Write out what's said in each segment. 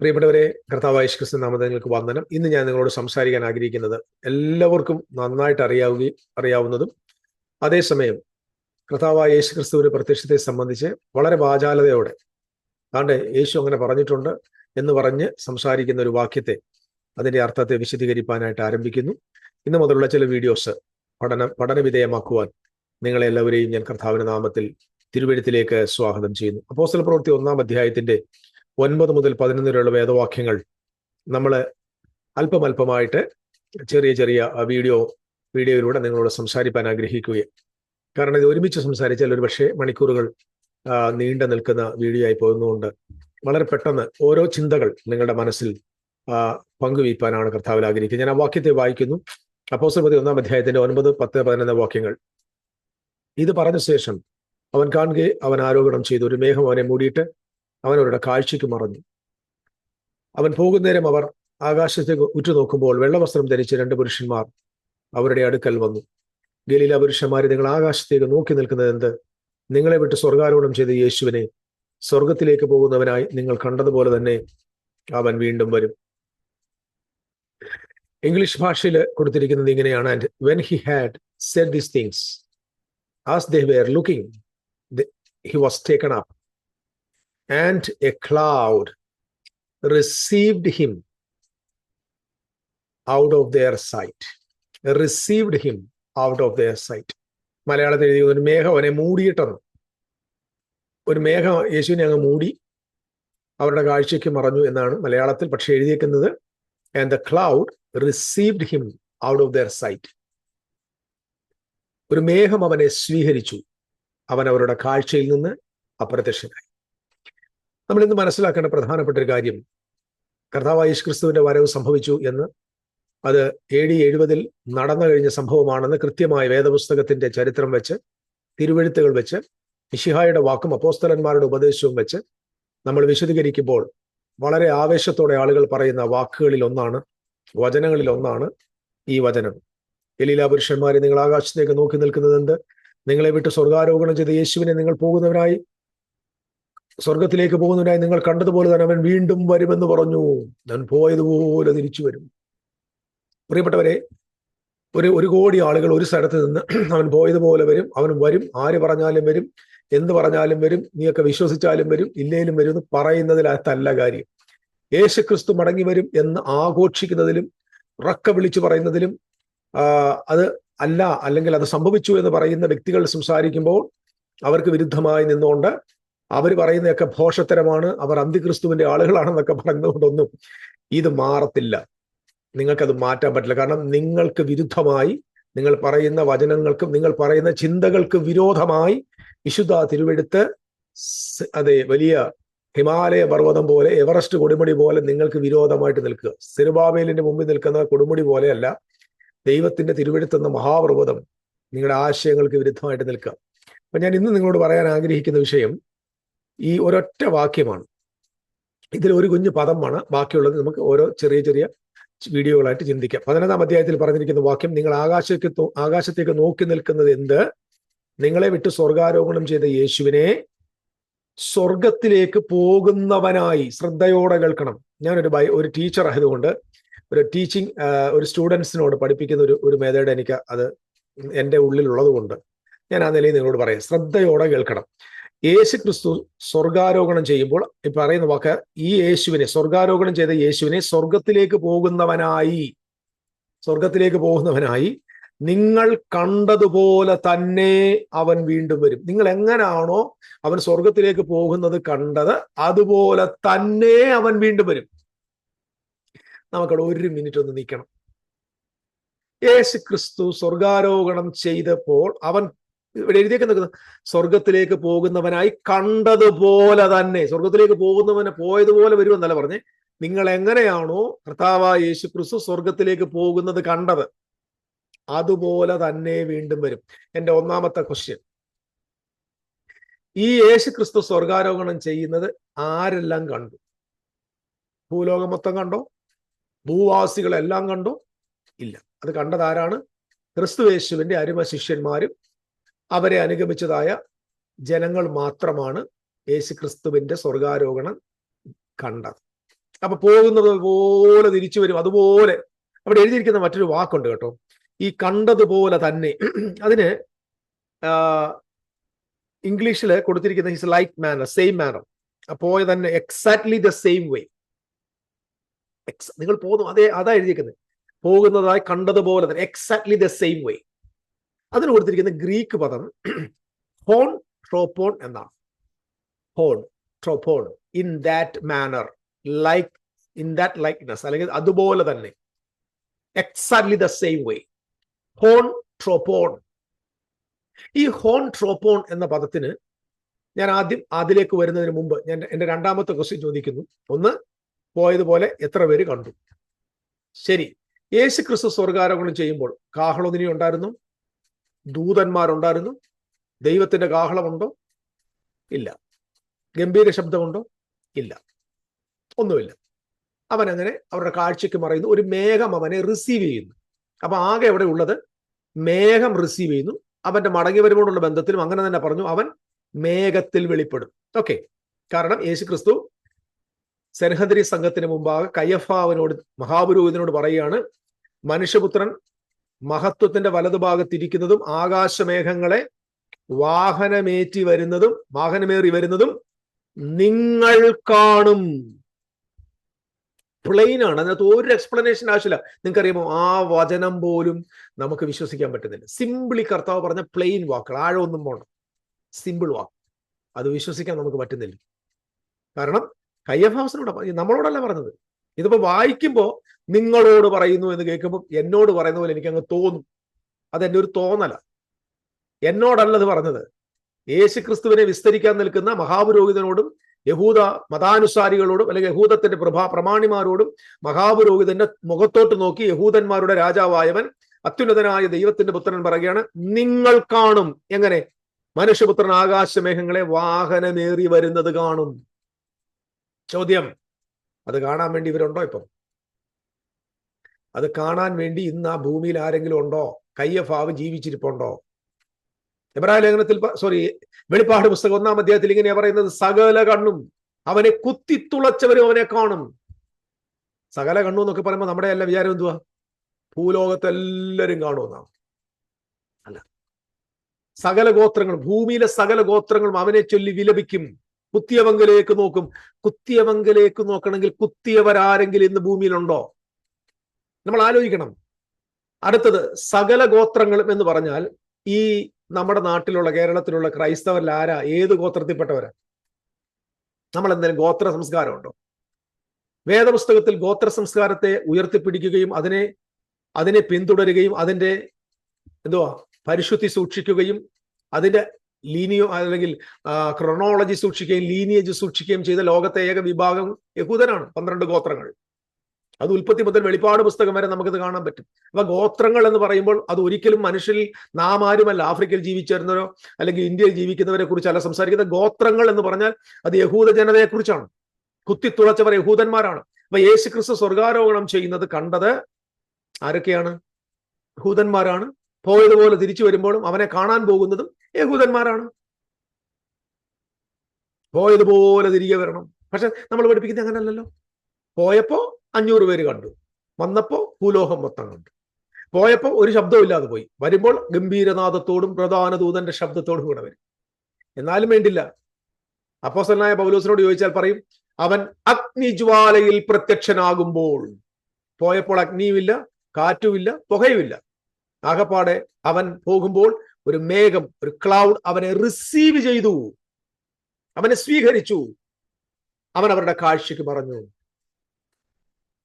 പ്രിയപ്പെട്ടവരെ കർത്താവായ ക്രിസ്തു നാമതങ്ങൾക്ക് വന്ദനം. ഇന്ന് ഞാൻ നിങ്ങളോട് സംസാരിക്കാൻ ആഗ്രഹിക്കുന്നത് എല്ലാവർക്കും നന്നായിട്ട് അറിയാവുകയും അറിയാവുന്നതും അതേസമയം കർത്താവായ യേശു ക്രിസ്തുവിന്റെ പ്രത്യക്ഷത്തെ സംബന്ധിച്ച് വളരെ വാചാലതയോടെ താണ്ടെ യേശു അങ്ങനെ പറഞ്ഞിട്ടുണ്ട് എന്ന് പറഞ്ഞ് സംസാരിക്കുന്ന ഒരു വാക്യത്തെ അതിന്റെ അർത്ഥത്തെ വിശദീകരിക്കാനായിട്ട് ആരംഭിക്കുന്നു. ഇന്ന് മുതലുള്ള ചില വീഡിയോസ് പഠന പഠനവിധേയമാക്കുവാൻ നിങ്ങളെ എല്ലാവരെയും ഞാൻ കർത്താവിന്റെ നാമത്തിൽ തിരുവഴുത്തിലേക്ക് സ്വാഗതം ചെയ്യുന്നു. അപ്പോസ്റ്റൽ പ്രവൃത്തി ഒന്നാം അധ്യായത്തിന്റെ ഒൻപത് മുതൽ പതിനൊന്ന് വരെയുള്ള വേദവാക്യങ്ങൾ നമ്മൾ അല്പമല്പമായിട്ട് ചെറിയ ചെറിയ വീഡിയോ വീഡിയോയിലൂടെ നിങ്ങളോട് സംസാരിക്കാൻ ആഗ്രഹിക്കുകയും. കാരണം ഇത് ഒരുമിച്ച് സംസാരിച്ചാൽ ഒരു പക്ഷേ മണിക്കൂറുകൾ നീണ്ടു നിൽക്കുന്ന വീഡിയോ ആയി പോകുന്നതുകൊണ്ട് വളരെ പെട്ടെന്ന് ഓരോ ചിന്തകൾ നിങ്ങളുടെ മനസ്സിൽ പങ്കുവയ്പ്പാനാണ് കർത്താവിൽ ആഗ്രഹിക്കുന്നത് ഞാൻ ആ വാക്യത്തെ വായിക്കുന്നു. അപ്പോസപതി ഒന്നാം അധ്യായത്തിന്റെ ഒൻപത് പത്ത് പതിനൊന്ന് വാക്യങ്ങൾ. ഇത് പറഞ്ഞ ശേഷം അവൻ കാണുകയെ അവൻ ആരോപണം ചെയ്തു. ഒരു മേഘം അവനെ മൂടിയിട്ട് അവൻ അവരുടെ കാഴ്ചയ്ക്ക് മറഞ്ഞു അവൻ പോകുന്നേരം അവർ ആകാശത്തേക്ക് ഉറ്റുനോക്കുമ്പോൾ വെള്ളവസ്ത്രം ധരിച്ച രണ്ട് പുരുഷന്മാർ അവരുടെ അടുക്കൽ വന്നു. ഗലീല പുരുഷന്മാരെ നിങ്ങൾ ആകാശത്തേക്ക് നോക്കി നിൽക്കുന്നത് എന്ത്? നിങ്ങളെ വിട്ട് സ്വർഗാരോപണം ചെയ്ത യേശുവിനെ സ്വർഗത്തിലേക്ക് പോകുന്നവനായി നിങ്ങൾ കണ്ടതുപോലെ തന്നെ അവൻ വീണ്ടും വരും. ഇംഗ്ലീഷ് ഭാഷയിൽ കൊടുത്തിരിക്കുന്നത് ഇങ്ങനെയാണ്. And when he had said these things as they were looking he was taken up and a cloud received him out of their sight. Received him out of their sight. മലയാളത്തിൽ എഴുതി ഒരു മേഘം അവനെ മൂടിയിട്ടെന്ന്. ഒരു മേഘം യേശുവിനെ അങ്ങ് മൂടി അവരുടെ കാഴ്ചയ്ക്ക് മറഞ്ഞു എന്നാണ് മലയാളത്തിൽ പക്ഷെ എഴുതിയേക്കുന്നത്. And the cloud received him out of their sight ഒരു മേഘം അവനെ സ്വീകരിച്ചു. അവൻ അവരുടെ കാഴ്ചയിൽ നിന്ന് അപ്രത്യക്ഷനായി. നമ്മൾ ഇന്ന് മനസ്സിലാക്കേണ്ട പ്രധാനപ്പെട്ട ഒരു കാര്യം. കർത്താവ് യേശുക്രിസ്തുവിന്റെ വരവ് സംഭവിച്ചു എന്ന്. അത് എ ഡി എഴുപതിൽ നടന്നു കഴിഞ്ഞ സംഭവമാണെന്ന് കൃത്യമായ വേദപുസ്തകത്തിന്റെ ചരിത്രം വെച്ച് തിരുവഴുത്തുകൾ വെച്ച് മിഷിഹായുടെ വാക്കും അപ്പോസ്തലന്മാരുടെ ഉപദേശവും വെച്ച് നമ്മൾ വിശദീകരിക്കുമ്പോൾ വളരെ ആവേശത്തോടെ ആളുകൾ പറയുന്ന വാക്കുകളിൽ ഒന്നാണ് വചനങ്ങളിൽ ഒന്നാണ് ഈ വചനം. എലീല പുരുഷന്മാരെ നിങ്ങൾ ആകാശത്തേക്ക് നോക്കി നിൽക്കുന്നത് എന്ത് നിങ്ങളെ വിട്ട് സ്വർഗാരോപണം ചെയ്ത യേശുവിനെ നിങ്ങൾ പോകുന്നവരായി? സ്വർഗത്തിലേക്ക് പോകുന്നതിനായി നിങ്ങൾ കണ്ടതുപോലെ തന്നെ അവൻ വീണ്ടും വരുമെന്ന് പറഞ്ഞു. ഞാൻ പോയതുപോലെ തിരിച്ചു വരും. പ്രിയപ്പെട്ടവരെ ഒരു ഒരു കോടി ആളുകൾ ഒരു സ്ഥലത്ത് നിന്ന് അവൻ പോയതുപോലെ വരും. അവൻ വരും. ആര് പറഞ്ഞാലും വരും. എന്ത് പറഞ്ഞാലും വരും. നീയൊക്കെ വിശ്വസിച്ചാലും വരും. ഇല്ലേലും വരും എന്ന് പറയുന്നതിലകത്തല്ല കാര്യം. യേശു ക്രിസ്തു മടങ്ങി വരും എന്ന് ആഘോഷിക്കുന്നതിലും ഉറക്ക വിളിച്ചു പറയുന്നതിലും അത് അല്ല അല്ലെങ്കിൽ അത് സംഭവിച്ചു എന്ന് പറയുന്ന വ്യക്തികൾ സംസാരിക്കുമ്പോൾ അവർക്ക് വിരുദ്ധമായി നിന്നുകൊണ്ട് അവർ പറയുന്നതൊക്കെ ഭോഷത്തരമാണ്. അവർ അന്തിക്രിസ്തുവിന്റെ ആളുകളാണെന്നൊക്കെ പറയുന്നതുകൊണ്ടൊന്നും ഇത് മാറത്തില്ല. നിങ്ങൾക്കത് മാറ്റാൻ പറ്റില്ല. കാരണം നിങ്ങൾക്ക് വിരുദ്ധമായി നിങ്ങൾ പറയുന്ന വചനങ്ങൾക്കും നിങ്ങൾ പറയുന്ന ചിന്തകൾക്ക് വിരോധമായി വിശുദ്ധ തിരുവെടുത്ത് അതെ വലിയ ഹിമാലയ പർവതം പോലെ എവറസ്റ്റ് കൊടുമുടി പോലെ നിങ്ങൾക്ക് വിരോധമായിട്ട് നിൽക്കുക. സിറുബാബേലിന്റെ മുമ്പിൽ നിൽക്കുന്ന കൊടുമുടി പോലെയല്ല. ദൈവത്തിന്റെ തിരുവെടുത്തെന്ന മഹാപർവതം നിങ്ങളുടെ ആശയങ്ങൾക്ക് വിരുദ്ധമായിട്ട് നിൽക്കുക. അപ്പൊ ഞാൻ ഇന്ന് നിങ്ങളോട് പറയാൻ ആഗ്രഹിക്കുന്ന വിഷയം ഈ ഒരൊറ്റ വാക്യമാണ്. ഇതിൽ ഒരു കുഞ്ഞു പദമാണ്. ബാക്കിയുള്ളത് നമുക്ക് ഓരോ ചെറിയ ചെറിയ വീഡിയോകളായിട്ട് ചിന്തിക്കാം. പതിനൊന്നാം അധ്യായത്തിൽ പറഞ്ഞിരിക്കുന്ന വാക്യം നിങ്ങൾ ആകാശത്തേക്ക് ആകാശത്തേക്ക് നോക്കി നിൽക്കുന്നത് എന്ത്? നിങ്ങളെ വിട്ട് സ്വർഗാരോഹണം ചെയ്ത യേശുവിനെ സ്വർഗത്തിലേക്ക് പോകുന്നവനായി ശ്രദ്ധയോടെ കേൾക്കണം. ഞാനൊരു ബൈ ഒരു ടീച്ചർ ആയതുകൊണ്ട് ഒരു ടീച്ചിങ് ഒരു സ്റ്റുഡൻസിനോട് പഠിപ്പിക്കുന്ന ഒരു ഒരു മെത്തേഡ് എനിക്ക് അത് എന്റെ ഉള്ളിലുള്ളത് കൊണ്ട് ഞാൻ ആ നിലയിൽ നിങ്ങളോട് പറയാം. ശ്രദ്ധയോടെ കേൾക്കണം. യേശു ക്രിസ്തു സ്വർഗാരോഹണം ചെയ്യുമ്പോൾ ഈ പറയുന്ന വാക്ക് ഈ യേശുവിനെ സ്വർഗാരോഹണം ചെയ്ത യേശുവിനെ സ്വർഗത്തിലേക്ക് പോകുന്നവനായി സ്വർഗത്തിലേക്ക് പോകുന്നവനായി നിങ്ങൾ കണ്ടതുപോലെ തന്നെ അവൻ വീണ്ടും വരും. നിങ്ങൾ എങ്ങനാണോ അവൻ സ്വർഗത്തിലേക്ക് പോകുന്നത് കണ്ടത് അതുപോലെ തന്നെ അവൻ വീണ്ടും വരും. നമുക്കവിടെ ഒരു മിനിറ്റ് ഒന്ന് നിൽക്കണം. യേശു ക്രിസ്തു സ്വർഗാരോഹണം ചെയ്തപ്പോൾ അവൻ ഇവിടെ എഴുതിയൊക്കെ നിൽക്കുന്നത് സ്വർഗത്തിലേക്ക് പോകുന്നവനായി കണ്ടതുപോലെ തന്നെ സ്വർഗത്തിലേക്ക് പോകുന്നവനെ പോയതുപോലെ വരുമെന്നല്ല പറഞ്ഞേ. നിങ്ങൾ എങ്ങനെയാണോ കർത്താവായ യേശു ക്രിസ്തു സ്വർഗത്തിലേക്ക് പോകുന്നത് കണ്ടത് അതുപോലെ തന്നെ വീണ്ടും വരും. എന്റെ ഒന്നാമത്തെ ക്വസ്റ്റ്യൻ ഈ യേശു ക്രിസ്തു സ്വർഗാരോഹണം ചെയ്യുന്നത് ആരെല്ലാം കണ്ടു? ഭൂലോകം മൊത്തം കണ്ടോ? ഭൂവാസികളെല്ലാം കണ്ടോ? ഇല്ല. അത് കണ്ടതാരാണ് ക്രിസ്തു യേശുവിന്റെ അരുമ ശിഷ്യന്മാരും അവരെ അനുഗമിച്ചതായ ജനങ്ങൾ മാത്രമാണ് യേശു ക്രിസ്തുവിന്റെ സ്വർഗാരോഹണം കണ്ടത്. അപ്പൊ പോകുന്നത് പോലെ തിരിച്ചു വരും. അതുപോലെ അവിടെ എഴുതിയിരിക്കുന്ന മറ്റൊരു വാക്കുണ്ട് കേട്ടോ. ഈ കണ്ടതുപോലെ തന്നെ. അതിന് ഇംഗ്ലീഷിൽ കൊടുത്തിരിക്കുന്ന his like manner same manner പോയ തന്നെ എക്സാക്ട്ലി ദ സെയിം വേ നിങ്ങൾ പോകുന്നു അതേ അതാ എഴുതിയിരിക്കുന്നത്. പോകുന്നതായി കണ്ടതുപോലെ തന്നെ എക്സാക്ട്ലി ദ സെയിം വേ അതിന് കൊടുത്തിരിക്കുന്ന ഗ്രീക്ക് പദം ഹോൺ ട്രോപ്പോൺ എന്നാണ്. ഹോൺ ട്രോപ്പോൺ in that manner like in that likeness അല്ലെങ്കിൽ അതുപോലെ തന്നെ. എക്സാക്ട്ലി ദ സെയിം വേ ഹോൺ ട്രോപ്പോൺ. ഈ ഹോൺ ട്രോപ്പോൺ എന്ന പദത്തിന് ഞാൻ ആദ്യം അതിലേക്ക് വരുന്നതിന് മുമ്പ് ഞാൻ എന്റെ രണ്ടാമത്തെ ക്വസ്റ്റ്യൻ ചോദിക്കുന്നു. ഒന്ന് പോയതുപോലെ എത്ര പേര് കണ്ടു? ശരി. യേശു ക്രിസ്തു സ്വർഗാരോഹണം ചെയ്യുമ്പോൾ കാഹളൊന്നിനി ഉണ്ടായിരുന്നു? ദൂതന്മാരുണ്ടായിരുന്നു? ദൈവത്തിന്റെ കാഹളമുണ്ടോ ഇല്ല. ഗംഭീര ശബ്ദമുണ്ടോ? ഇല്ല. ഒന്നുമില്ല. അവൻ അങ്ങനെ അവരുടെ കാഴ്ചയ്ക്ക് മറയുന്നു. ഒരു മേഘം അവനെ റിസീവ് ചെയ്യുന്നു. അപ്പൊ ആകെ എവിടെ ഉള്ളത്? മേഘം റിസീവ് ചെയ്യുന്നു. അവന്റെ മടങ്ങി വരുമ്പോഴുള്ള ബന്ധത്തിലും അങ്ങനെ തന്നെ പറഞ്ഞു അവൻ മേഘത്തിൽ വെളിപ്പെടും. ഓക്കെ കാരണം യേശു ക്രിസ്തു സെൻഹദരി സംഘത്തിന് മുമ്പാകെ കയ്യഫാവിനോട് മഹാപുരോഹിതനോട് പറയുകയാണ് മനുഷ്യപുത്രൻ മഹത്വത്തിന്റെ വലതുഭാഗത്തിരിക്കുന്നതും ആകാശമേഘങ്ങളെ വാഹനമേറ്റി വരുന്നതും വാഹനമേറി വരുന്നതും നിങ്ങൾ കാണും. പ്ലെയിൻ ആണ്. അതിനകത്ത് ഒരു എക്സ്പ്ലനേഷൻ ആവശ്യമില്ല. നിങ്ങൾക്കറിയാമോ? ആ വചനം പോലും നമുക്ക് വിശ്വസിക്കാൻ പറ്റുന്നില്ല. സിമ്പിളി കർത്താവ് പറഞ്ഞ പ്ലെയിൻ വാക്കുകൾ. ആഴമൊന്നും പോകണം സിമ്പിൾ വാക്ക്. അത് വിശ്വസിക്കാൻ നമുക്ക് പറ്റുന്നില്ല. കാരണം കയ്യഭാവസിനോട് നമ്മളോടല്ല പറഞ്ഞത്. ഇതിപ്പോ വായിക്കുമ്പോൾ നിങ്ങളോട് പറയുന്നു എന്ന് കേൾക്കുമ്പോൾ എന്നോട് പറയുന്ന പോലെ എനിക്ക് അങ്ങ് തോന്നും. അതെന്റെ ഒരു തോന്നല. എന്നോടല്ലത് പറഞ്ഞത്. യേശു ക്രിസ്തുവിനെ വിസ്തരിക്കാൻ നിൽക്കുന്ന മഹാപുരോഹിതനോടും യഹൂദ മതാനുസാരികളോടും അല്ലെങ്കിൽ യഹൂദത്തിന്റെ പ്രഭാ പ്രമാണിമാരോടും മഹാപുരോഹിതന്റെ മുഖത്തോട്ട് നോക്കി യഹൂദന്മാരുടെ രാജാവായവൻ അത്യുന്നതനായ ദൈവത്തിന്റെ പുത്രൻ പറയുകയാണ് നിങ്ങൾ കാണും. എങ്ങനെ? മനുഷ്യപുത്രൻ ആകാശമേഘങ്ങളെ വാഹനമേറി വരുന്നത് കാണും. ചോദ്യം അത് കാണാൻ വേണ്ടി ഇവരുണ്ടോ ഇപ്പം? അത് കാണാൻ വേണ്ടി ഇന്ന് ആ ഭൂമിയിൽ ആരെങ്കിലും ഉണ്ടോ? കയ്യഫാവ് ജീവിച്ചിരിപ്പുണ്ടോ? എബ്രാഹിം ലേഖനത്തിൽ സോറി വെളിപ്പാട് പുസ്തകം ഒന്നാം അധ്യായത്തിൽ ഇങ്ങനെയാ പറയുന്നത് സകല കണ്ണും അവനെ കുത്തിത്തുളച്ചവരും അവനെ കാണും. സകല കണ്ണു എന്നൊക്കെ പറയുമ്പോൾ നമ്മുടെ എല്ലാം വിചാരം എന്തുവാ? ഭൂലോകത്തെല്ലാരും കാണുമെന്നാണ് അല്ല. സകല ഗോത്രങ്ങളും ഭൂമിയിലെ സകല ഗോത്രങ്ങളും അവനെ ചൊല്ലി വിലപിക്കും. കുത്തിയവങ്കലേക്ക് നോക്കും. കുത്തിയവങ്കലേക്ക് നോക്കണമെങ്കിൽ കുത്തിയവരാരെങ്കിലും ഇന്ന് ഭൂമിയിലുണ്ടോ? നമ്മൾ ആലോചിക്കണം. അടുത്തത് സകല ഗോത്രങ്ങളും എന്ന് പറഞ്ഞാൽ ഈ നമ്മുടെ നാട്ടിലുള്ള കേരളത്തിലുള്ള ക്രൈസ്തവരിൽ ആരാ? ഏത് ഗോത്രത്തിൽപ്പെട്ടവരാ? നമ്മൾ എന്തെങ്കിലും ഗോത്ര സംസ്കാരമുണ്ടോ? വേദപുസ്തകത്തിൽ ഗോത്ര സംസ്കാരത്തെ ഉയർത്തിപ്പിടിക്കുകയും അതിനെ അതിനെ പിന്തുടരുകയും അതിന്റെ എന്തുവാ? പരിശുദ്ധി സൂക്ഷിക്കുകയും അതിന്റെ ലീനിയോ അല്ലെങ്കിൽ ക്രൊണോളജി സൂക്ഷിക്കുകയും ലീനിയേജ് സൂക്ഷിക്കുകയും ചെയ്ത ലോകത്തെ ഏക വിഭാഗം യഹൂദനാണ്. പന്ത്രണ്ട് ഗോത്രങ്ങൾ. അത് ഉൽപ്പത്തി മുതൽ വെളിപ്പാട് പുസ്തകം വരെ നമുക്കത് കാണാൻ പറ്റും. അപ്പൊ ഗോത്രങ്ങൾ എന്ന് പറയുമ്പോൾ അത് ഒരിക്കലും മനുഷ്യരിൽ നാം ആരുമല്ല. ആഫ്രിക്കയിൽ ജീവിച്ചിരുന്നവരോ അല്ലെങ്കിൽ ഇന്ത്യയിൽ ജീവിക്കുന്നവരെ കുറിച്ചല്ല സംസാരിക്കുന്നത്. ഗോത്രങ്ങൾ എന്ന് പറഞ്ഞാൽ അത് യഹൂദ ജനതയെ കുറിച്ചാണ്. കുത്തിത്തുളച്ചവർ യഹൂദന്മാരാണ്. അപ്പൊ യേശു ക്രിസ്തു സ്വർഗാരോഹണം ചെയ്യുന്നത് കണ്ടത് ആരൊക്കെയാണ്? യഹൂദന്മാരാണ്. പോയതുപോലെ തിരിച്ചു വരുമ്പോഴും അവനെ കാണാൻ പോകുന്നതും യഹൂദന്മാരാണ്. പോയതുപോലെ തിരികെ വരണം. പക്ഷെ നമ്മൾ പഠിപ്പിക്കുന്നത് അങ്ങനല്ലല്ലോ പോയപ്പോ അഞ്ഞൂറ് പേര് കണ്ടു. വന്നപ്പോ ഭൂലോഹം മൊത്തം കണ്ടു. പോയപ്പോ ഒരു ശബ്ദമില്ലാതെ പോയി. വരുമ്പോൾ ഗംഭീരനാഥത്തോടും പ്രധാന ദൂതന്റെ ശബ്ദത്തോടും കൂടെ വരും. എന്നാലും വേണ്ടില്ല. അപ്പോസനായ പൗലോസിനോട് ചോദിച്ചാൽ പറയും അവൻ അഗ്നിജ്വാലയിൽ പ്രത്യക്ഷനാകുമ്പോൾ പോയപ്പോൾ അഗ്നിയുമില്ല കാറ്റുമില്ല പുകയുമില്ല. ആകപ്പാടെ അവൻ പോകുമ്പോൾ ഒരു മേഘം ഒരു ക്ലൗഡ് അവനെ റിസീവ് ചെയ്തു. അവനെ സ്വീകരിച്ചു. അവൻ അവരുടെ കാഴ്ചക്ക് പറഞ്ഞു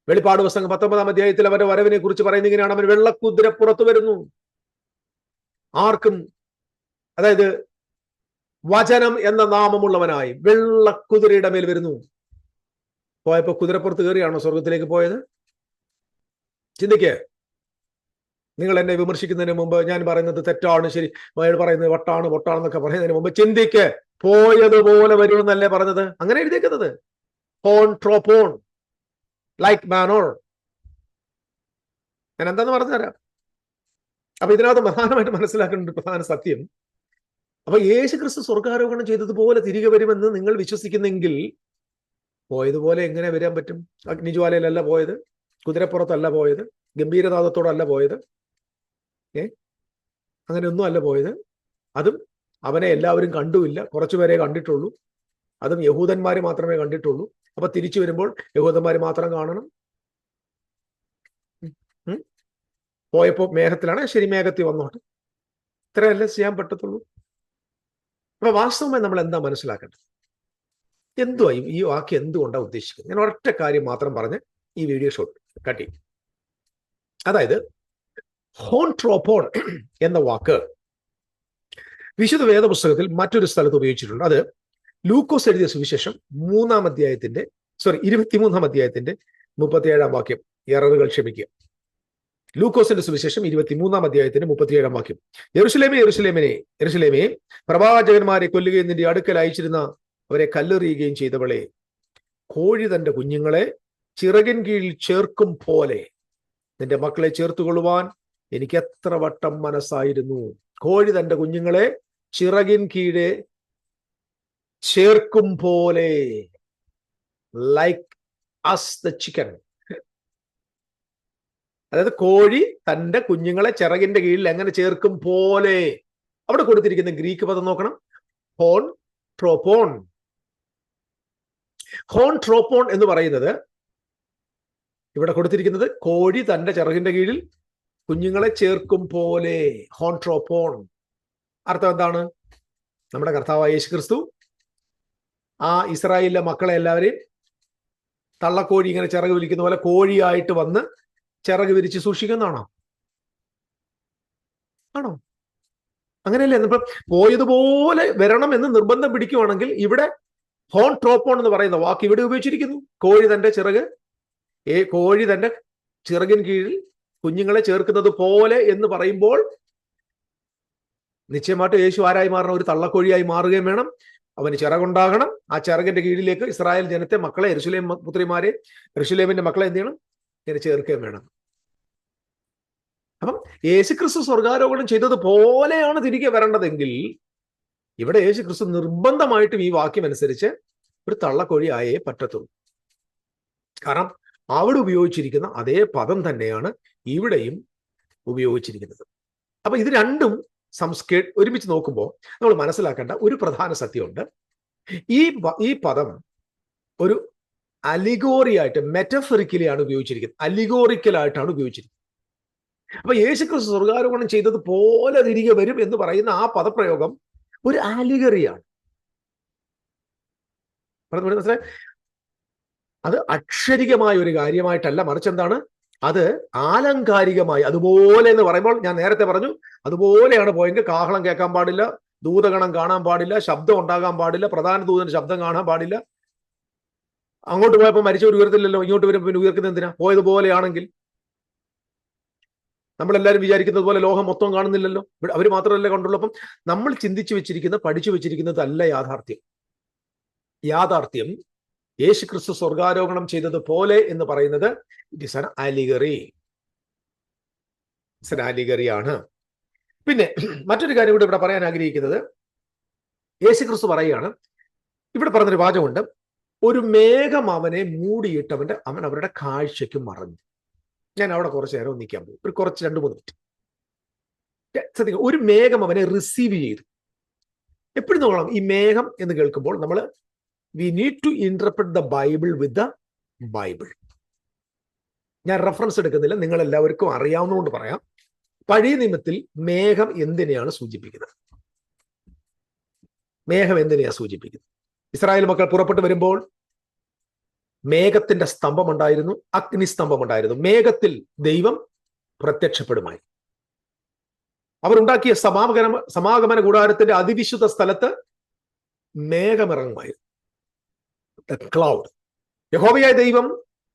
വെളിപ്പാട് പുസ്തകം പത്തൊമ്പതാം അധ്യായത്തിൽ അവരുടെ വരവിനെ കുറിച്ച് പറയുന്ന ഇങ്ങനെയാണ്. അവൻ വെള്ളക്കുതിര പുറത്തു വരുന്നു. ആർക്കും അതായത് വചനം എന്ന നാമമുള്ളവനായി വെള്ളക്കുതിരയുടെ മേൽ വരുന്നു. പോയപ്പോ കുതിരപ്പുറത്ത് കയറിയാണോ സ്വർഗത്തിലേക്ക് പോയത്? ചിന്തിക്കേ. നിങ്ങൾ എന്നെ വിമർശിക്കുന്നതിന് മുമ്പ് ഞാൻ പറയുന്നത് തെറ്റാണ് ശരി. അയാൾ പറയുന്നത് വട്ടാണ് പൊട്ടാണെന്നൊക്കെ പറയുന്നതിന് മുമ്പ് ചിന്തിക്കേ. പോയതുപോലെ വരുമെന്നല്ലേ പറഞ്ഞത്? അങ്ങനെ എഴുതിയേക്കുന്നത്. ഹോൺ ട്രോപ്പോൺ ലൈക്ക് മാനോർ ഞാൻ എന്താന്ന് പറഞ്ഞുതരാം? അപ്പൊ ഇതിനകത്ത് പ്രധാനമായിട്ട് മനസ്സിലാക്കേണ്ട ഒരു പ്രധാന സത്യം. അപ്പൊ യേശു ക്രിസ്തു സ്വർഗാരോഹണം ചെയ്തതുപോലെ തിരികെ വരുമെന്ന് നിങ്ങൾ വിശ്വസിക്കുന്നെങ്കിൽ പോയതുപോലെ എങ്ങനെ വരാൻ പറ്റും? അഗ്നിജ്വാലയിലല്ല പോയത് കുതിരപ്പുറത്തല്ല പോയത് ഗംഭീരനാഥത്തോടല്ല പോയത് ഏ? അങ്ങനെ ഒന്നും അല്ല പോയത്. അതും അവനെ എല്ലാവരും കണ്ടുമില്ല. കുറച്ചുപേരെ കണ്ടിട്ടുള്ളൂ. അതും യഹൂദന്മാർ മാത്രമേ കണ്ടിട്ടുള്ളൂ. അപ്പൊ തിരിച്ചു വരുമ്പോൾ യഹൂദന്മാർ മാത്രം കാണണം. പോയപ്പോ മേഘത്തിലാണ്. ശരി മേഘത്തിൽ വന്നോട്ടെ. ഇത്രയല്ലേ ചെയ്യാൻ പറ്റത്തുള്ളൂ? അപ്പൊ വാസ്തവമായി നമ്മൾ എന്താ മനസ്സിലാക്കേണ്ടത്? എന്തുവാ ഈ വാക്യം എന്തുകൊണ്ടാണ് ഉദ്ദേശിക്കുന്നത്? ഞാൻ ഒരൊറ്റ കാര്യം മാത്രം പറഞ്ഞ് ഈ വീഡിയോ ഷോട്ട് കട്ടി അതായത് ഹോൺ ട്രോപ്പോൺ എന്ന വാക്ക് വിശുദ്ധ വേദപുസ്തകത്തിൽ മറ്റൊരു സ്ഥലത്ത് ഉപയോഗിച്ചിട്ടുണ്ട്. അത് ലൂക്കോസ് എഴുതിയ സുവിശേഷം മൂന്നാം അധ്യായത്തിന്റെ സോറി ഇരുപത്തിമൂന്നാം അധ്യായത്തിന്റെ മുപ്പത്തിയേഴാം വാക്യം. എററുകൾ ക്ഷമിക്കുക. ലൂക്കോസിന്റെ സുവിശേഷം ഇരുപത്തിമൂന്നാം അധ്യായത്തിന്റെ മുപ്പത്തിയേഴാം വാക്യം. യെറുസലേമെ യെറുസലേമിനെ യെറുസലേമയെ പ്രവാചകന്മാരെ കൊല്ലുകയും നിന്റെ അടുക്കൽ അയച്ചിരുന്ന അവരെ കല്ലെറിയുകയും ചെയ്തവളെ കോഴി തന്റെ കുഞ്ഞുങ്ങളെ ചിറകിൻ കീഴിൽ ചേർക്കും പോലെ നിന്റെ മക്കളെ ചേർത്തുകൊള്ളുവാൻ എനിക്ക് എത്ര വട്ടം മനസ്സായിരുന്നു. കോഴി തന്റെ കുഞ്ഞുങ്ങളെ ചിറകിൻ കീഴെ ചേർക്കും പോലെ ലൈക്ക് അസ് ദ ചിക്കൻ അതായത് കോഴി തന്റെ കുഞ്ഞുങ്ങളെ ചിറകിന്റെ കീഴിൽ എങ്ങനെ ചേർക്കും പോലെ അവിടെ കൊടുത്തിരിക്കുന്ന ഗ്രീക്ക് പദം നോക്കണം. ഹോൺ ട്രോപ്പോൺ ഹോൺ ട്രോപ്പോൺ എന്ന് പറയുന്നത് ഇവിടെ കൊടുത്തിരിക്കുന്നത് കോഴി തന്റെ ചിറകിന്റെ കീഴിൽ കുഞ്ഞുങ്ങളെ ചേർക്കും പോലെ ഹോൺ ട്രോപ്പോൺ അർത്ഥം എന്താണ്? നമ്മുടെ കർത്താവായ യേശു ക്രിസ്തു ആ ഇസ്രായേലിലെ മക്കളെ എല്ലാവരെയും തള്ളക്കോഴി ഇങ്ങനെ ചിറക് വിരിക്കുന്ന പോലെ കോഴിയായിട്ട് വന്ന് ചിറക് വിരിച്ച് സൂക്ഷിക്കുന്നതാണോ? ആണോ? അങ്ങനെയല്ലേ? ഇപ്പം പോയതുപോലെ വരണം എന്ന് നിർബന്ധം പിടിക്കുവാണെങ്കിൽ ഇവിടെ ഹോൺ ട്രോപ്പോൺ എന്ന് പറയുന്ന വാക്ക് ഇവിടെ ഉപയോഗിച്ചിരിക്കുന്നു. കോഴി തന്റെ ചിറക് ഏ കോഴി തന്റെ ചിറകിൻ കീഴിൽ കുഞ്ഞുങ്ങളെ ചേർക്കുന്നത് പോലെ എന്ന് പറയുമ്പോൾ നിശ്ചയമായിട്ട് യേശു ആരായി മാറണം? ഒരു തള്ളക്കോഴിയായി മാറുകയും വേണം. അവന് ചിറകുണ്ടാകണം. ആ ചിറകിന്റെ കീഴിലേക്ക് ഇസ്രായേൽ ജനത്തെ മക്കളെ എരുസലേം പുത്രിമാരെ എരുസലേമിന്റെ മക്കളെ എന്ത് ചെയ്യണം? ഇങ്ങനെ ചേർക്കുകയും വേണം. അപ്പം യേശുക്രിസ്തു സ്വർഗാരോപണം ചെയ്തത് പോലെയാണ് തിരികെ വരേണ്ടതെങ്കിൽ ഇവിടെ യേശുക്രിസ്തു നിർബന്ധമായിട്ടും ഈ വാക്യം അനുസരിച്ച് ഒരു തള്ളക്കോഴി ആയേ പറ്റത്തുള്ളൂ. കാരണം അവിടെ ഉപയോഗിച്ചിരിക്കുന്ന അതേ പദം തന്നെയാണ് ഇവിടെയും ഉപയോഗിച്ചിരിക്കുന്നത്. അപ്പൊ ഇത് രണ്ടും സംസ്കേ ഒരുമിച്ച് നോക്കുമ്പോൾ നമ്മൾ മനസ്സിലാക്കേണ്ട ഒരു പ്രധാന സത്യമുണ്ട്. ഈ ഈ പദം ഒരു അലിഗോറി ആയിട്ട് മെറ്റഫറിക്കലി ആണ് ഉപയോഗിച്ചിരിക്കുന്നത്. അലിഗോറിക്കലായിട്ടാണ് ഉപയോഗിച്ചിരിക്കുന്നത്. അപ്പൊ യേശുക്രിസ്തു സ്വർഗാരോപണം ചെയ്തത് പോലെ തിരികെ വരും എന്ന് പറയുന്ന ആ പദപ്രയോഗം ഒരു ആലിഗറിയാണ് അത് അക്ഷരികമായ ഒരു കാര്യമായിട്ടല്ല മറിച്ച് എന്താണ്? അത് ആലങ്കാരികമായി അതുപോലെ എന്ന് പറയുമ്പോൾ ഞാൻ നേരത്തെ പറഞ്ഞു അതുപോലെയാണ് പോയെങ്കിൽ കാഹളം കേൾക്കാൻ പാടില്ല ദൂതഗണം കാണാൻ പാടില്ല ശബ്ദം ഉണ്ടാകാൻ പാടില്ല പ്രധാന ദൂതന്റെ ശബ്ദം കാണാൻ പാടില്ല. അങ്ങോട്ട് പോയപ്പോൾ മരിച്ചവർ ഉയർത്തില്ലല്ലോ ഇങ്ങോട്ട് വരുമ്പോൾ പിന്നെ ഉയർക്കുന്നത് എന്തിനാ? പോയതുപോലെയാണെങ്കിൽ. നമ്മളെല്ലാവരും വിചാരിക്കുന്നത് പോലെ ലോകം മൊത്തം കാണുന്നില്ലല്ലോ. അവർ മാത്രമല്ല കണ്ടുള്ളൂ അപ്പം നമ്മൾ ചിന്തിച്ചു വെച്ചിരിക്കുന്ന പഠിച്ചു വെച്ചിരിക്കുന്നതല്ല യാഥാർത്ഥ്യം. യാഥാർത്ഥ്യം യേശു ക്രിസ്തു സ്വർഗാരോഹണം ചെയ്തത് പോലെ എന്ന് പറയുന്നത് it is an allegory it's an അലിഗറിയാണ് പിന്നെ മറ്റൊരു കാര്യം കൂടി ഇവിടെ പറയാൻ ആഗ്രഹിക്കുന്നത്. യേശു ക്രിസ്തു പറയുകയാണ് ഇവിടെ പറഞ്ഞൊരു വാചമുണ്ട് ഒരു മേഘം അവനെ മൂടിയിട്ടവന്റെ അവൻ അവരുടെ കാഴ്ചയ്ക്ക് മറഞ്ഞു ഞാൻ അവിടെ കുറച്ച് നേരം നിൽക്കാൻ പോകും. ഒരു കുറച്ച് രണ്ട് മൂന്ന് മിനിറ്റ്. ഒരു മേഘം അവനെ റിസീവ് ചെയ്തു. എപ്പോഴും നോക്കണം ഈ മേഘം എന്ന് കേൾക്കുമ്പോൾ നമ്മൾ we need to interpret the Bible with the Bible ഞാൻ റെഫറൻസ് എടുക്കുന്നില്ല. നിങ്ങൾ എല്ലാവർക്കും അറിയാവുന്നതുകൊണ്ട് പറയാം. പഴയ നിയമത്തിൽ മേഘം എന്തിനെയാണ് സൂചിപ്പിക്കുന്നത്? മേഘം എന്തിനെയാണ് സൂചിപ്പിക്കുന്നത്? ഇസ്രായേൽ മക്കൾ പുറപ്പെട്ടു വരുമ്പോൾ മേഘത്തിന്റെ സ്തംഭം ഉണ്ടായിരുന്നു അഗ്നിസ്തംഭം ഉണ്ടായിരുന്നു. മേഘത്തിൽ ദൈവം പ്രത്യക്ഷപ്പെടുമായി. അവരുണ്ടാക്കിയ സമാഗമന സമാഗമന കൂടാരത്തിന്റെ അതിവിശുദ്ധ സ്ഥലത്ത് മേഘമിറങ്ങുമായിരുന്നു ക്ലൗഡ് യഹോവയായ ദൈവം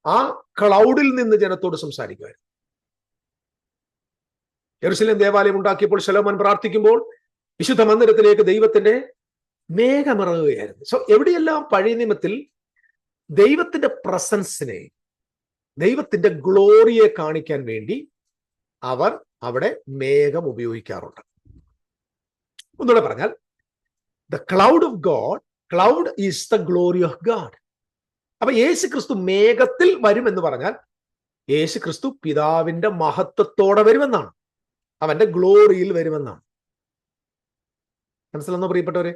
ആ ക്ലൗഡിൽ നിന്ന് ജനത്തോട് സംസാരിക്കുമായിരുന്നു ജെറുസലേം ദേവാലയം ഉണ്ടാക്കിയപ്പോൾ ശലോമൻ പ്രാർത്ഥിക്കുമ്പോൾ വിശുദ്ധ മന്ദിരത്തിലേക്ക് ദൈവത്തിന്റെ മേഘമിറങ്ങുകയായിരുന്നു. സോ എവിടെയെല്ലാം പഴയ നിയമത്തിൽ ദൈവത്തിന്റെ പ്രസൻസിനെ ദൈവത്തിന്റെ ഗ്ലോറിയെ കാണിക്കാൻ വേണ്ടി അവർ അവിടെ മേഘം ഉപയോഗിക്കാറുണ്ട്. ഒന്നുകൂടെ പറഞ്ഞാൽ the cloud of God cloud is the glory of God അപ്പൊ യേശു ക്രിസ്തു മേഘത്തിൽ വരും എന്ന് പറഞ്ഞാൽ യേശു ക്രിസ്തു പിതാവിന്റെ മഹത്വത്തോടെ വരുമെന്നാണ്. അവന്റെ ഗ്ലോറിയിൽ വരുമെന്നാണ്. മനസ്സിലെന്നോ പ്രിയപ്പെട്ടവരെ?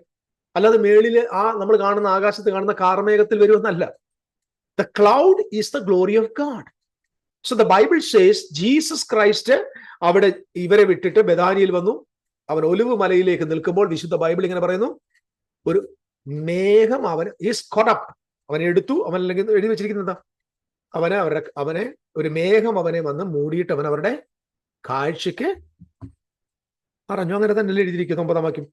അല്ലാതെ മേളിൽ ആ നമ്മൾ കാണുന്ന ആകാശത്ത് കാണുന്ന കാർമേഘത്തിൽ വരുമെന്നല്ല. The cloud is the glory of God so the Bible says Jesus Christ അവിടെ ഇവരെ വിട്ടിട്ട് ബദാനിയിൽ വന്നു. അവൻ ഒലിവ് മലയിലേക്ക് നിൽക്കുമ്പോൾ വിശുദ്ധ ബൈബിൾ ഇങ്ങനെ പറയുന്നു. ഒരു മേഘം അവൻ ഈസ് കൊടപ്പ് അവനെ എടുത്തു അവൻ അല്ലെങ്കിൽ എഴുതി വെച്ചിരിക്കുന്നത് എന്താ? അവനെ അവരുടെ അവനെ ഒരു മേഘം അവനെ വന്ന് മൂടിയിട്ട് അവൻ അവരുടെ കാഴ്ചക്ക് പറഞ്ഞു. അങ്ങനെ തന്നെ എഴുതിയിരിക്കുന്നു ഒമ്പതാം വാക്യം.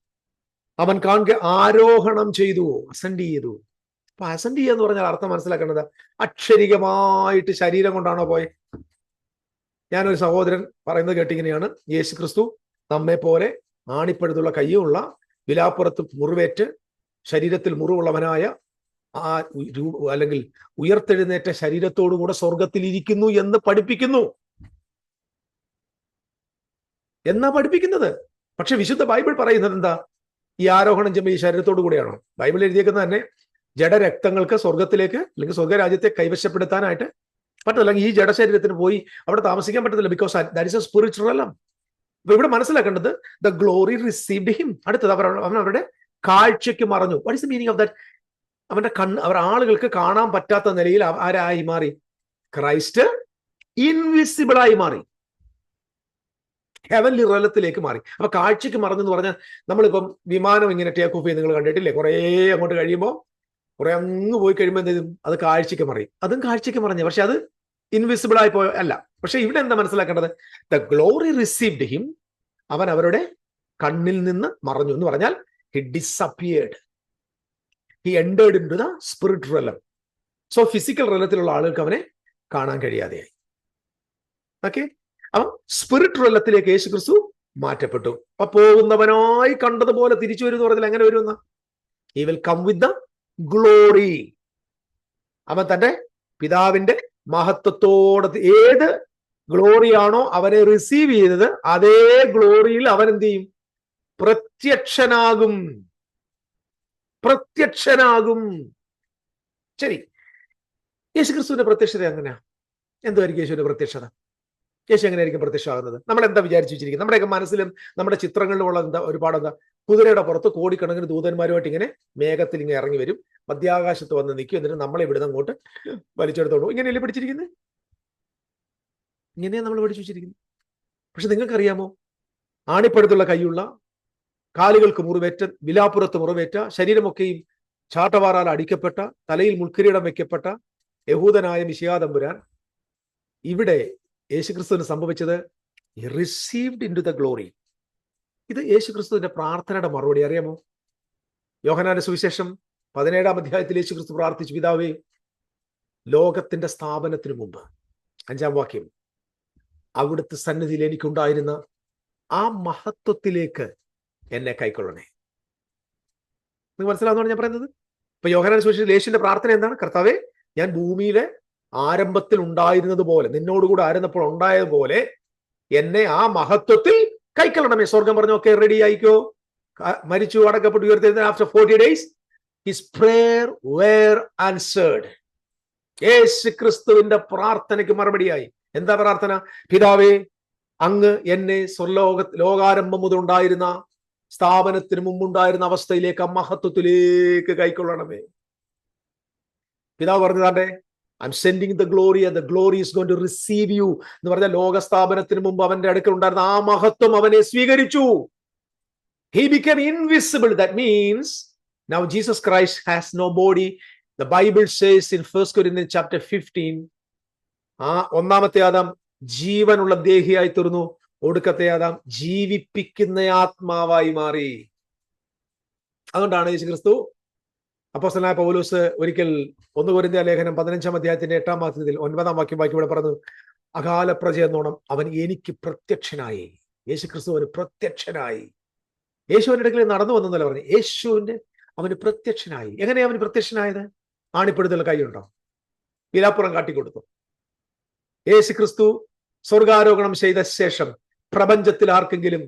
അവൻ കാണുക ആരോഹണം ചെയ്തു അസെൻഡ് ചെയ്തു. അപ്പൊ അസെൻഡ് ചെയ്യുക എന്ന് പറഞ്ഞാൽ അർത്ഥം മനസ്സിലാക്കേണ്ടത് അക്ഷരികമായിട്ട് ശരീരം കൊണ്ടാണോ പോയെ? ഞാനൊരു സഹോദരൻ പറയുന്നത് കേട്ടിങ്ങനെയാണ്. യേശു ക്രിസ്തു നമ്മെ പോലെ ആണിപ്പഴുതുള്ള കയ്യുമുള്ള വിലാപ്പുറത്ത് മുറിവേറ്റ് ശരീരത്തിൽ മുറിവുള്ളവനായ ആ അല്ലെങ്കിൽ ഉയർത്തെഴുന്നേറ്റ ശരീരത്തോടുകൂടെ സ്വർഗത്തിൽ ഇരിക്കുന്നു എന്ന് പഠിപ്പിക്കുന്നു. എന്നാ പഠിപ്പിക്കുന്നത്? പക്ഷെ വിശുദ്ധ ബൈബിൾ പറയുന്നത് എന്താ? ഈ ആരോഹണം ചെയ്യുമ്പോൾ ഈ ശരീരത്തോടു കൂടെയാണോ? ബൈബിൾ എഴുതിയേക്കുന്നത് തന്നെ ജഡരക്തങ്ങൾക്ക് സ്വർഗത്തിലേക്ക് അല്ലെങ്കിൽ സ്വർഗരാജ്യത്തെ കൈവശപ്പെടുത്താനായിട്ട് പറ്റത്തില്ല. ഈ ജഡശരീരത്തിന് പോയി അവിടെ താമസിക്കാൻ പറ്റത്തില്ല because that is a spiritual അപ്പൊ ഇവിടെ മനസ്സിലാക്കേണ്ടത് ദ ഗ്ലോറി റിസീവ്ഡ് ഹിം അടുത്തത് അവർ അവൻ അവരുടെ കാഴ്ചയ്ക്ക് മറഞ്ഞു what is the meaning of that അവന്റെ കണ്ണ് അവർ ആളുകൾക്ക് കാണാൻ പറ്റാത്ത നിലയിൽ ആരായി മാറി? ക്രൈസ്റ്റ് ഇൻവിസിബിൾ ആയി മാറി. ഹെവൻലി റലത്തിലേക്ക് മാറി. അപ്പൊ കാഴ്ചയ്ക്ക് മറന്നെന്ന് പറഞ്ഞാൽ നമ്മളിപ്പം വിമാനം ഇങ്ങനെ ടേക്ക് ഓഫ് ചെയ്ത് നിങ്ങൾ കണ്ടിട്ടില്ലേ? കുറെ അങ്ങോട്ട് കഴിയുമ്പോൾ കുറെ അങ്ങ് പോയി കഴിയുമ്പോൾ എന്തെങ്കിലും അത് കാഴ്ചയ്ക്ക് മറിയും അതും കാഴ്ചയ്ക്ക് മറിഞ്ഞു. പക്ഷെ അത് ഇൻവിസിബിൾ ആയി പോയ അല്ല. പക്ഷെ ഇവിടെ എന്താ മനസ്സിലാക്കേണ്ടത്? ദ ഗ്ലോറി റിസീവ്ഡ് ഹിം അവൻ അവരുടെ കണ്ണിൽ നിന്ന് മറഞ്ഞു എന്ന് പറഞ്ഞാൽ he disappeared. He entered into the the realm. So physical റലത്തിലുള്ള ആളുകൾക്ക് അവനെ കാണാൻ കഴിയാതെയായി ഓക്കെ അപ്പം സ്പിരിറ്റ് റലത്തിലേക്ക് യേശു ക്രിസ്തു മാറ്റപ്പെട്ടു. അപ്പൊ പോകുന്നവനായി കണ്ടതുപോലെ തിരിച്ചു വരും എന്ന് പറഞ്ഞാൽ എങ്ങനെ വരുമെന്ന്? ഈ will come with the glory അവൻ തന്റെ പിതാവിന്റെ മഹത്വത്തോടെ ഏത് ഗ്ലോറിയാണോ അവനെ റിസീവ് ചെയ്തത് അതേ ഗ്ലോറിയിൽ അവൻ എന്ത് ചെയ്യും? പ്രത്യക്ഷനാകും. പ്രത്യക്ഷനാകും. ശരി. യേശുക്രിസ്തുവിന്റെ പ്രത്യക്ഷത എങ്ങനെയാ? എന്തായിരിക്കും യേശുവിന്റെ പ്രത്യക്ഷത? യേശു എങ്ങനെയായിരിക്കും പ്രത്യക്ഷമാകുന്നത്? നമ്മൾ എന്താ വിചാരിച്ചു വെച്ചിരിക്കുന്നത്? നമ്മുടെയൊക്കെ മനസ്സിലും നമ്മുടെ ചിത്രങ്ങളിലുമുള്ള എന്താ ഒരുപാട് എന്താ കുതിരയുടെ പുറത്ത് കോടിക്കണക്കിന് ദൂതന്മാരുമായിട്ട് ഇങ്ങനെ മേഘത്തിൽ ഇങ്ങനെ ഇറങ്ങി വരും. മധ്യാകാശത്ത് വന്ന് നിൽക്കും. എന്നിട്ട് നമ്മളെ ഇവിടുന്ന് അങ്ങോട്ട് വലിച്ചെടുത്തോളൂ ഇങ്ങനെയല്ലേ പഠിച്ചിരിക്കുന്നത്? ഇങ്ങനെയാണ് നമ്മൾ പഠിച്ചു വെച്ചിരിക്കുന്നത്? പക്ഷെ നിങ്ങൾക്കറിയാമോ? ആണിപ്പടുത്തുള്ള കൈയുള്ള കാലുകൾക്ക് മുറിവേറ്റ വിലാപ്പുറത്ത് മുറിവേറ്റ ശരീരമൊക്കെയും ചാട്ടവാറാൽ അടിക്കപ്പെട്ട തലയിൽ മുൾക്കിരീടം വയ്ക്കപ്പെട്ട യഹൂദനായ മിശിയാതമ്പുരാൻ ഇവിടെ യേശുക്രിസ്തുവിന് സംഭവിച്ചത് received into the glory ഇത് യേശുക്രിസ്തുവിന്റെ പ്രാർത്ഥനയുടെ മറുപടി അറിയാമോ? യോഹനാന്റെ സുവിശേഷം പതിനേഴാം അധ്യായത്തിൽ യേശുക്രിസ്തു പ്രാർത്ഥിച്ചു പിതാവേ ലോകത്തിന്റെ സ്ഥാപനത്തിന് മുമ്പ് അഞ്ചാം വാക്യം അവിടുത്തെ സന്നിധിയിൽ എനിക്കുണ്ടായിരുന്ന ആ മഹത്വത്തിലേക്ക് എന്നെ കൈക്കൊള്ളണേ. നിങ്ങൾ മനസ്സിലാവുന്നതാണ് ഞാൻ പറയുന്നത്? ഇപ്പൊ യോഹനാൻ സുവിശേഷം യേശുവിന്റെ പ്രാർത്ഥന എന്താണ്? കർത്താവെ ഞാൻ ഭൂമിയിലെ ആരംഭത്തിൽ ഉണ്ടായിരുന്നത് പോലെ നിന്നോടുകൂടെ ആയിരുന്നപ്പോൾ ഉണ്ടായതുപോലെ എന്നെ ആ മഹത്വത്തിൽ കൈക്കൊള്ളണമേ. സ്വർഗം പറഞ്ഞു ഓക്കെ റെഡി ആയിക്കോ? മരിച്ചു അടക്കപ്പെട്ടു ഉയർത്തി after forty days his prayer were answered യേശു ക്രിസ്തുവിന്റെ പ്രാർത്ഥനയ്ക്ക് മറുപടിയായി. എന്താ പ്രാർത്ഥന? പിതാവേ അങ്ങ് എന്നെ സ്വർലോക ലോകാരംഭം മുതൽ ഉണ്ടായിരുന്ന സ്ഥാപനത്തിന് മുമ്പുണ്ടായിരുന്ന അവസ്ഥയിലേക്ക് ആ മഹത്വത്തിലേക്ക് കൈക്കൊള്ളണമേ. പിതാവ് പറഞ്ഞതാണ്ടേ I am sending the glory the glory is going to receive you എന്ന് പറഞ്ഞ ലോക സ്ഥാപനത്തിന് മുമ്പ് അവന്റെ അടുക്കൽ ഉണ്ടായിരുന്ന ആ മഹത്വം അവനെ സ്വീകരിച്ചു. He become invisible that means now Jesus Christ has no body the Bible says in first Corinthian chapter fifteen ആ ഒന്നാമത്തെ ആദാം ജീവനുള്ള ദേഹിയായി തീർന്നു. ഒടുക്കത്തെ ആദാം ജീവിപ്പിക്കുന്ന ആത്മാവായി മാറി. അതുകൊണ്ടാണ് യേശു ക്രിസ്തു അപ്പോസ്തലനായ പൗലോസ് ഒരിക്കൽ ഒന്ന് കൊരിന്ത്യ ലേഖനം പതിനഞ്ചാം അധ്യായത്തിന്റെ എട്ടാം വാക്യത്തിൽ ഒൻപതാം വാക്യം വാക്യം ഇവിടെ പറഞ്ഞു അകാല പ്രജ എന്നോണം അവൻ എനിക്ക് പ്രത്യക്ഷനായി. യേശു ക്രിസ്തു അവന് പ്രത്യക്ഷനായി. യേശുവിന്റെ അടുക്കൽ നടന്നു വന്നല്ല പറഞ്ഞു യേശുവിന്റെ അവന് പ്രത്യക്ഷനായി. എങ്ങനെയാ അവന് പ്രത്യക്ഷനായത്? ആണിപ്പെടുത്തുള്ള കൈയുണ്ടോ? വിലാപ്പുറം കാട്ടിക്കൊടുത്തു. യേശു ക്രിസ്തു സ്വർഗാരോഹണം ചെയ്ത ശേഷം പ്രപഞ്ചത്തിൽ ആർക്കെങ്കിലും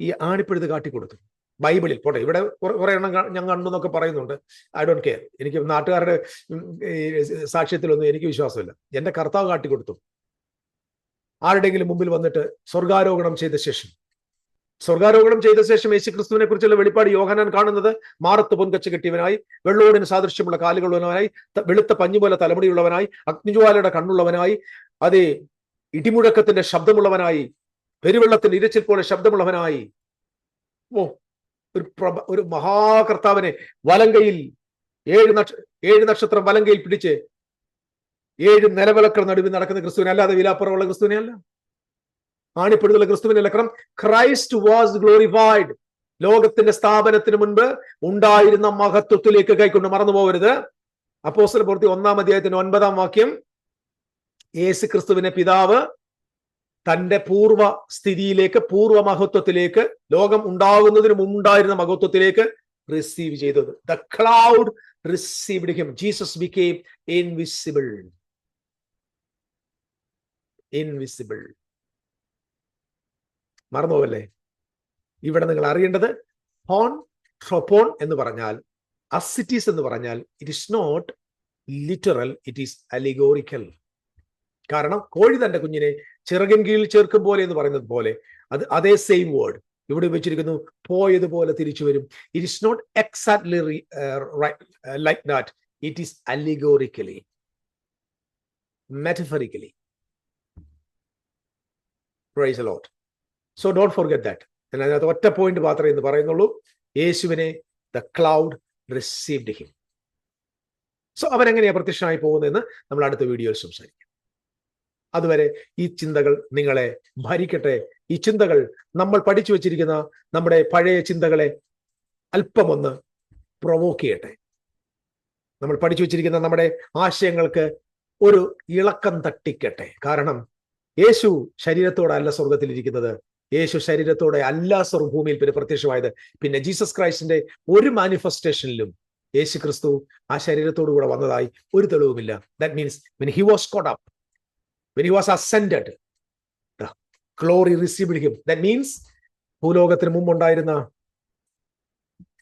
ഈ ആണിപ്പഴുത് കാട്ടിക്കൊടുത്തു. ബൈബിളിൽ പോട്ടെ ഇവിടെ കുറെ എണ്ണം ഞാൻ കണ്ടു എന്നൊക്കെ പറയുന്നുണ്ട്. ഐ ഡോണ്ട് കെയർ എനിക്ക് നാട്ടുകാരുടെ സാക്ഷ്യത്തിലൊന്നും എനിക്ക് വിശ്വാസമില്ല. എന്റെ കർത്താവ് കാട്ടിക്കൊടുത്തു. ആരുടെങ്കിലും മുമ്പിൽ വന്നിട്ട് സ്വർഗാരോഹണം ചെയ്ത ശേഷം സ്വർഗാരോഹണം ചെയ്ത ശേഷം യേശു ക്രിസ്തുവിനെ കുറിച്ചുള്ള വെളിപ്പാട് യോഹനാൻ കാണുന്നത് മാറത്ത് പൊൻകച്ച കെട്ടിയവനായി വെള്ളോടിന് സാദൃശ്യമുള്ള കാലുകളുള്ളവനായി വെളുത്ത പഞ്ഞുപോലെ തലമുടിയുള്ളവനായി അഗ്നിജ്വാലയുടെ കണ്ണുള്ളവനായി അതേ ഇടിമുഴക്കത്തിന്റെ ശബ്ദമുള്ളവനായി പെരുവെള്ളത്തിന്റെ ഇരച്ചിൽ പോലെ ശബ്ദമുള്ളവനായി. ഓ ഒരു പ്രഭ ഒരു മഹാകർത്താവിനെ വലങ്കയിൽ ഏഴ് നക്ഷ ഏഴ് നക്ഷത്രം വലങ്കയിൽ പിടിച്ച് ഏഴ് നിലവിളക്കൾ നടുവിൽ നടക്കുന്ന ക്രിസ്തുവിനെ അല്ലാതെ വിലാപ്പുറമുള്ള ക്രിസ്തുവിനെ അല്ല. ആണിപ്പെടുത്തുള്ള ക്രിസ്തുവിനെ ലക്കണം ക്രൈസ്റ്റ് വാസ് ഗ്ലോറിഫൈഡ്. ലോകത്തിന്റെ സ്ഥാപനത്തിന് മുൻപ് ഉണ്ടായിരുന്ന മഹത്വത്തിലേക്ക് കൈക്കൊണ്ട് മറന്നു പോകരുത് അപ്പോസ്റ്റൽ പൂർത്തി ഒന്നാം അധ്യായത്തിന് ഒൻപതാം വാക്യം യേശു ക്രിസ്തുവിനെ പിതാവ് തന്റെ പൂർവ സ്ഥിതിയിലേക്ക് പൂർവ മഹത്വത്തിലേക്ക് ലോകം ഉണ്ടാകുന്നതിന് മുമ്പുണ്ടായിരുന്ന മഹത്വത്തിലേക്ക് റിസീവ് ചെയ്തത്. The cloud received him Jesus became invisible invisible മറന്നുപോകല്ലേ? ഇവിടെ നിങ്ങൾ അറിയേണ്ടത് ഹോൺ ട്രൊപ്പോൺ എന്ന് പറഞ്ഞാൽ അസിറ്റീസ് എന്ന് പറഞ്ഞാൽ it is not literal it is allegorical കാരണം കോഴി തന്റെ കുഞ്ഞിനെ ചിറകിൻ കീഴിൽ ചേർക്കും പോലെ എന്ന് പറയുന്നത് പോലെ അത് അതേ സെയിം വേർഡ് ഇവിടെ വെച്ചിരിക്കുന്നു പോയതുപോലെ തിരിച്ചു വരും. It is not exactly like that it is allegorically metaphorically praise a lot so don't forget that ഞാൻ അതിനകത്ത് ഒറ്റ പോയിന്റ് മാത്രമേ എന്ന് പറയുന്നുള്ളൂ. യേശുവിനെ the cloud received him so അവൻ പ്രത്യക്ഷമായി പോകുന്നതെന്ന് നമ്മൾ അടുത്ത വീഡിയോയിൽ സംസാരിക്കും. അതുവരെ ഈ ചിന്തകൾ നിങ്ങളെ ഭരിക്കട്ടെ. ഈ ചിന്തകൾ നമ്മൾ പഠിച്ചു വച്ചിരിക്കുന്ന നമ്മുടെ പഴയ ചിന്തകളെ അല്പമൊന്ന് പ്രൊവോക്ക് ചെയ്യട്ടെ. നമ്മൾ പഠിച്ചു വച്ചിരിക്കുന്ന നമ്മുടെ ആശയങ്ങൾക്ക് ഒരു ഇളക്കം തട്ടിക്കട്ടെ. കാരണം യേശു ശരീരത്തോടെ അല്ല സ്വർഗത്തിലിരിക്കുന്നത് യേശു ശരീരത്തോടെ അല്ല സ്വർഭൂമിയിൽ പിന്നെ പ്രത്യക്ഷമായത്. പിന്നെ ജീസസ് ക്രൈസ്റ്റിന്റെ ഒരു മാനിഫെസ്റ്റേഷനിലും യേശു ക്രിസ്തു ആ ശരീരത്തോടു കൂടെ വന്നതായി ഒരു തെളിവുമില്ല. That means when he was caught up when he was ascend glory received him that means ഭൂലോകത്തിന് മുമ്പുണ്ടായിരുന്ന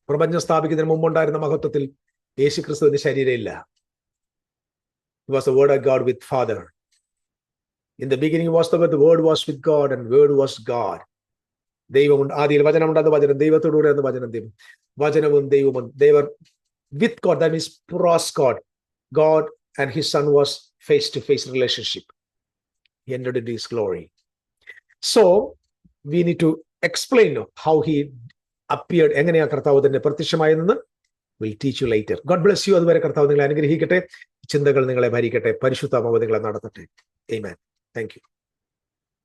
പ്രപഞ്ചം സ്ഥാപിക്കുന്നതിന് മുമ്പുണ്ടായിരുന്ന മഹത്വത്തിൽ യേശു ക്രിസ്തുവിന്റെ ശരീരമില്ല was word of God with Father. In the beginning was the word, the word was with God, and word was God. ദൈവമുണ്ട്. ആദിയിൽ വചനമുണ്ട് അത് വചനം. ദൈവത്തോടുകൂടെ എന്ന് വചനം ദൈവം. വചനവും ദൈവവും ദൈവർ with God that means pros God God and his son was face to face relationship entered into his glory. So we need to explain how he appeared. എങ്ങനെയാ കർത്താവ് തന്നെ പ്രത്യക്ഷമായതെന്ന് will teach you later God bless you അതുവരെ കർത്താവ് നിങ്ങളെ അനുഗ്രഹിക്കട്ടെ. ചിന്തകൾ നിങ്ങളെ ഭരിക്കട്ടെ. പരിശുദ്ധ നിങ്ങളെ നടത്തട്ടെ. Amen. Thank you